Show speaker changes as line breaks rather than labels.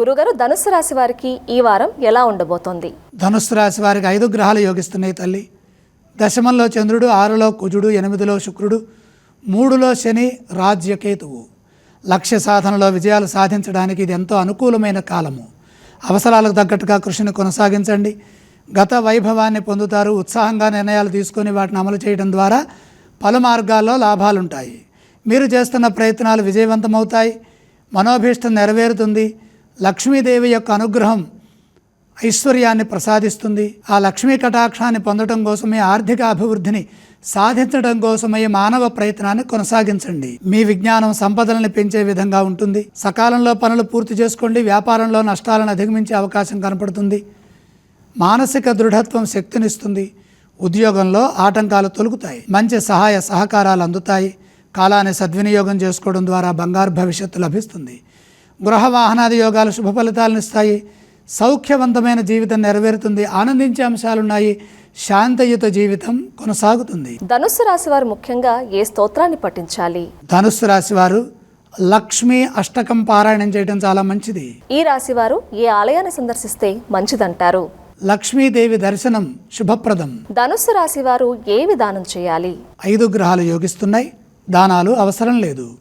గురుగారు ధనుసు రాశి వారికి ఈ వారం ఎలా ఉండబోతోంది?
ధనుసు రాశి వారికి ఐదు గ్రహాలు యోగిస్తున్నాయి తల్లి. దశమంలో చంద్రుడు ఆరులో కుజుడు ఎనిమిదిలో శుక్రుడు మూడులో శని రాజ్యకేతువు. లక్ష్య సాధనలో విజయాలు సాధించడానికి ఇది ఎంతో అనుకూలమైన కాలము. అవసరాలకు తగ్గట్టుగా కృషిని కొనసాగించండి. గత వైభవాన్ని పొందుతారు. ఉత్సాహంగా నిర్ణయాలు తీసుకొని వాటిని అమలు చేయడం ద్వారా పలు మార్గాల్లో లాభాలుంటాయి. మీరు చేస్తున్న ప్రయత్నాలు విజయవంతమవుతాయి. మనోభీష్టం నెరవేరుతుంది. లక్ష్మీదేవి యొక్క అనుగ్రహం ఐశ్వర్యాన్ని ప్రసాదిస్తుంది. ఆ లక్ష్మీ కటాక్షాన్ని పొందడం కోసమే ఆర్థిక అభివృద్ధిని సాధించడం కోసమే మానవ ప్రయత్నాన్ని కొనసాగించండి. మీ విజ్ఞానం సంపదలను పెంచే విధంగా ఉంటుంది. సకాలంలో పనులు పూర్తి చేసుకోండి. వ్యాపారంలో నష్టాలను అధిగమించే అవకాశం కనపడుతుంది. మానసిక దృఢత్వం శక్తినిస్తుంది. ఉద్యోగంలో ఆటంకాలు తొలుగుతాయి. మంచి సహాయ సహకారాలు అందుతాయి. కాలాన్ని సద్వినియోగం చేసుకోవడం ద్వారా బంగారు భవిష్యత్తు లభిస్తుంది. గృహ వాహనాది యోగాలు శుభ ఫలితాలను ఇస్తాయి. సౌఖ్యవంతమైన జీవితం నెరవేరుతుంది. ఆనందించే అంశాలున్నాయి. శాంతయుత జీవితం కొనసాగుతుంది.
ధనుస్సు రాశి వారు ముఖ్యంగా ఏ స్తోత్రాన్ని పఠించాలి?
ధనుస్సు రాశి వారు లక్ష్మీ అష్టకం పారాయణం చేయడం చాలా మంచిది.
ఈ రాశి వారు ఏ ఆలయాన్ని సందర్శిస్తే మంచిదంటారు?
లక్ష్మీదేవి దర్శనం శుభప్రదం.
ధనుస్సు రాశి వారు ఏ విధానం చేయాలి?
ఐదు గ్రహాలు యోగిస్తున్నాయి. దానాలు అవసరం లేదు.